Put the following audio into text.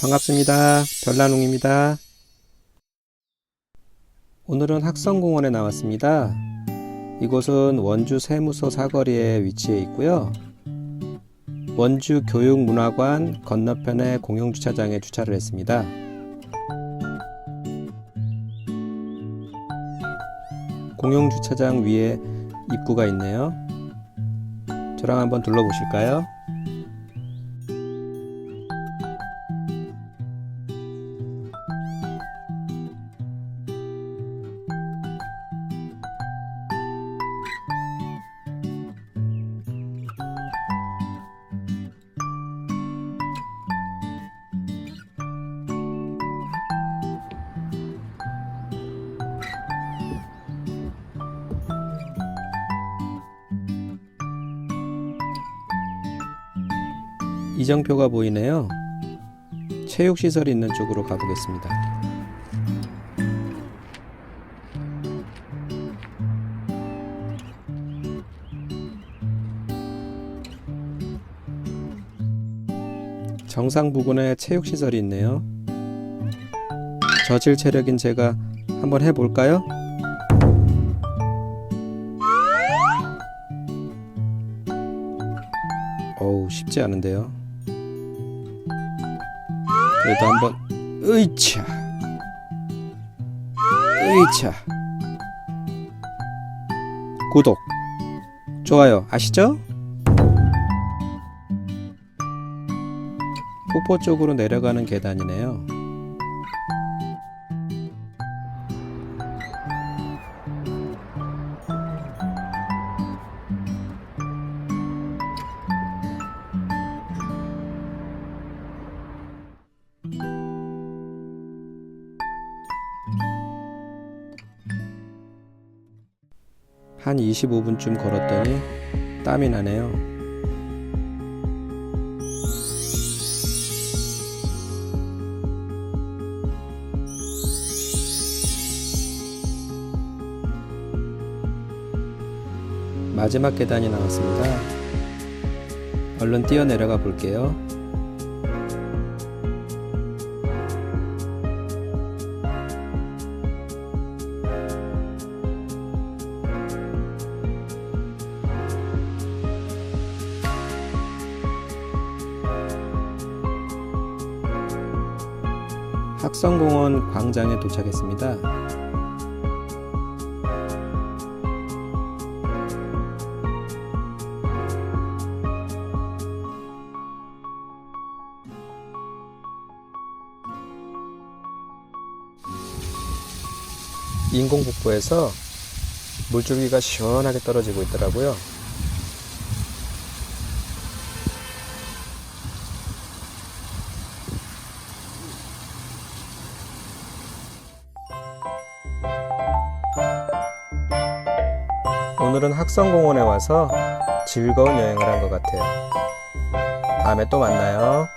반갑습니다. 별난웅입니다. 오늘은 학성공원에 나왔습니다. 이곳은 원주 세무서 사거리에 위치해 있고요. 원주 교육문화관 건너편의 공영주차장에 주차를 했습니다. 공영주차장 위에 입구가 있네요. 저랑 한번 둘러보실까요? 이정표가 보이네요. 체육시설이 있는 쪽으로 가보겠습니다. 정상 부근에 체육시설이 있네요. 저질 체력인 제가 한번 해볼까요? 어우 쉽지 않은데요. 그래도 한번 으이차 으이차 구독 좋아요 아시죠? 폭포 쪽으로 내려가는 계단이네요. 한 25분쯤 걸었더니 땀이 나네요. 마지막 계단이 나왔습니다. 얼른 뛰어 내려가 볼게요. 학성공원 광장에 도착했습니다. 인공폭포에서 물줄기가 시원하게 떨어지고 있더라고요. 오늘은 학성공원에 와서 즐거운 여행을 한 것 같아요. 다음에 또 만나요.